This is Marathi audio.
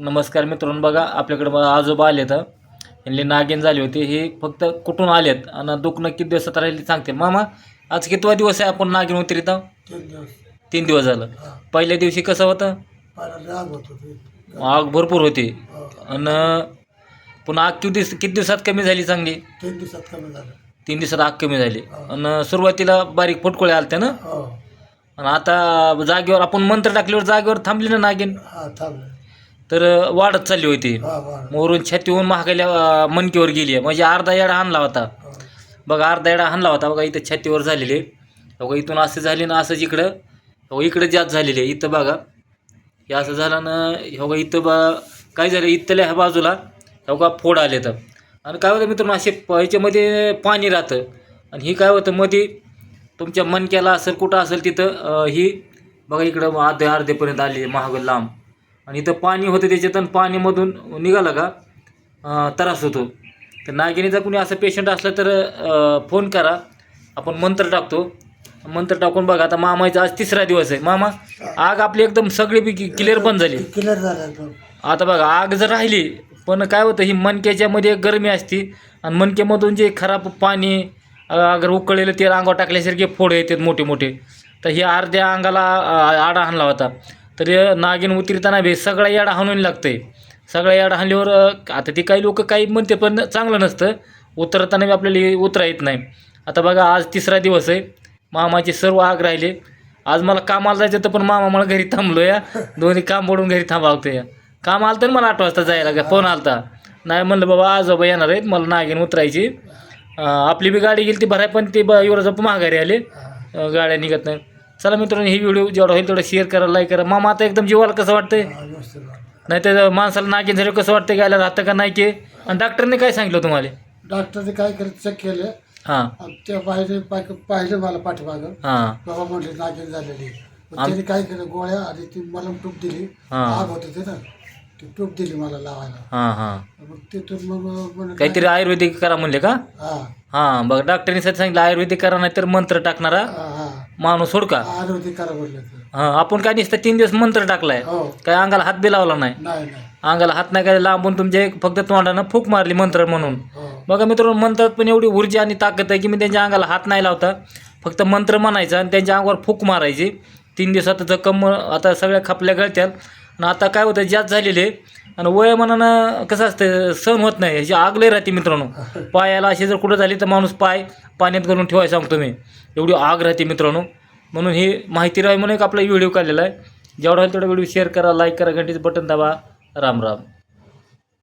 नमस्कार मित्रांनो बघा आपल्याकडे बघा आजोबा आले तर. यांनी नागिन झाली होती. हे फक्त कुठून आलेत? आणि दुखणं किती दिवसात राहिली सांगते. मामा आज कितवा दिवस आहे आपण नागिन उतरीत? आहोत? तीन दिवस झालं. हा. पहिल्या दिवशी कसं होतं? आग भरपूर होती. हो. आणि पुन्हा आग किती दिवस किती दिवसात कमी झाली चांगली? तीन दिवसात कमी झालं. तीन दिवसात आग कमी झाली. आणि सुरुवातीला बारीक फुटकोळे आलते ना? हो. आणि आता जागेवर आपण मंत्र टाकल्यावर जागेवर थांबली ना नागिन? हा थांबलं. तर वाढत चालली होती हा वाढ. मोरून छातीहून महागायला अं, मनकीवर गेली आहे. म्हणजे अर्धा येडा आणला होता. हो. बघा अर्धा येडा आणला होता. बघा इथं छातीवर झालेले बघा इथून असं झाले ना असंच इकडं. बघा इकडं जास्त झालेले आहे. इथं बघा. हे असं झालं ना हे बघा इथं बा काय झालं? इथल्या ह्या बाजूला. हे बघा फोड आले तर. आणि काय होतं मित्रांनो असे प- ह्याच्यामध्ये पाणी राहतं. आणि ही काय होतं मध्ये तुमच्या मनक्याला असेल कुठं असेल तिथं अं, ही बघा इकडं अर्धे अर्धेपर्यंत आली महाग लांब. आणि इथं पाणी होतं त्याच्यात आणि पाणीमधून निघालं का त्रास होतो. तर नागिनीचा कुणी असं पेशंट असलं तर फोन करा. आपण मंत्र टाकतो. मंत्र टाकून बघा आता मामाचा आज तिसरा दिवस आहे. मामा आग आपली एकदम सगळी बी क्लिअर बंद झाली. क्लिअर झालं आता बघा आग जर राहिली पण काय होतं ही मणक्याच्यामध्ये एक गरमी असते. आणि मणक्यामधून जे खराब पाणी अगर उकळलेलं तेल अंगावर टाकल्यासारखे फोड येतात मोठे मोठे तर हे अर्ध्या अंगाला आडा हाणला होता. तर नागिन उतरताना बे सगळा याडा हाणून लागते सगळ्या याडा हाणल्यावर आता ते काही लोक काही म्हणते पण चांगलं नसतं. उतरताना बी आपल्याला उतरा येत नाही. आता बघा आज तिसरा दिवस आहे. मामाचे सर्व आग राहिले. आज मला कामाला जायचं तर पण मामा मला घरी थांबलो या दोन्ही काम पडून घरी थांबावतो या काम आलं तर मला आठ वाजता जायला का फोन आलता? नाही म्हणलं बाबा आजोबा येणार आहेत मला नागिन उतरायची. आपली बी गाडी गेली ती भराय पण ते ब युवराज महागारी आले. गाड्या निघत नाही. चला मित्रांनो ही व्हिडिओ जेवढा होईल तेवढं शेअर करा लाईक करा. मामा आता एकदम जीवाला कसं वाटतंय. नाही तर माणसाला नागिन झालं कसं वाटतं गायला राहतं का नाही की? आणि डॉक्टरने काय सांगितलं तुम्हाला? डॉक्टरने काय करत चेक केलं. हां. आणि ते पाहिले पाय- पाहिलं मला पाठीमागं हां. बाबा नागिन झालेली मग त्यांनी काय केलं गोळ्या आणि ती मलम टूप दिली. हा. आग होते ते ना ती टूप दिली मला लावायला. हां हां. मग तिथून मग म्हणलं काहीतरी आयुर्वेदिक करा म्हणले का? हा. हां बघ डॉक्टरने सांगितलं आयुर्वेदिक करा नाही तर मंत्र टाकणारा हा. माणूस सोड का? करा ते हां आपण काय नुसतं तीन दिवस मंत्र टाकलाय. हो. काय अंगाला हात बी लावला नाही. नाही नाही. अंगाला हात नाही काय लांबून तुमच्या एक फक्त तोंडानं फूक मारली मंत्र म्हणून. हो. बघा मित्रांनो मंत्रात पण एवढी ऊर्जा आणि ताकद आहे की मी त्यांच्या अंगाला हात नाही लावता. फक्त मंत्र म्हणायचा आणि त्यांच्या अंगावर फूक मारायची. तीन दिवसात जखम आता सगळ्या खापल्या गळत्यात. आणि आता काय होतं जास्त झालेले आणि वयमानानं कसं असतं सहन होत नाही. ह्याची आग लय राहते मित्रांनो. पायाला अशी जर कुठं झाली तर माणूस पाय पाण्यात घालून ठेवायला सांगतो मी. एवढी आग राहते मित्रांनो. म्हणून ही माहिती राहावी म्हणून एक आपला व्हिडिओ काढलेला आहे. जेवढा होईल तेवढा व्हिडिओ शेअर करा लाईक करा घंटीचं बटन दाबा. राम राम.